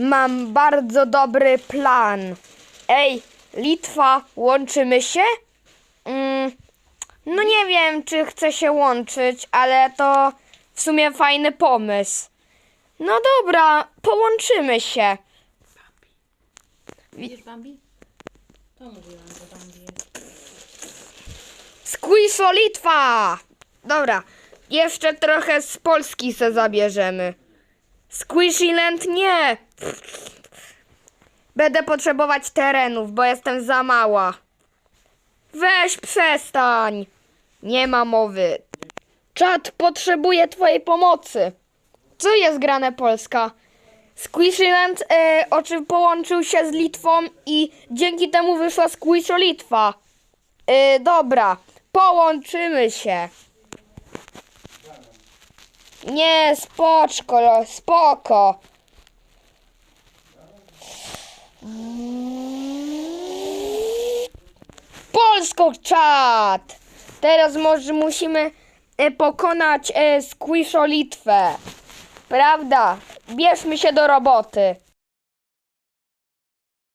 Mam bardzo dobry plan. Ej, Litwa, łączymy się? Mm, no nie wiem, czy chcę się łączyć, ale to w sumie fajny pomysł. No dobra, połączymy się. Widzisz Bambi? To mówiłam, że Bambi jest. Squisho Litwa! Dobra, jeszcze trochę z Polski se zabierzemy. Squishyland nie! Będę potrzebować terenów, bo jestem za mała. Weź przestań! Nie ma mowy. Czad potrzebuje twojej pomocy. Co jest grane Polska? Squishyland e, o czym połączył się z Litwą i dzięki temu wyszła Squisho Litwa. Yy, dobra, połączymy się. Nie, spoczko, spoko. Polsko czat! Teraz może musimy e, pokonać e, Squisho Litwę. Prawda? Bierzmy się do roboty.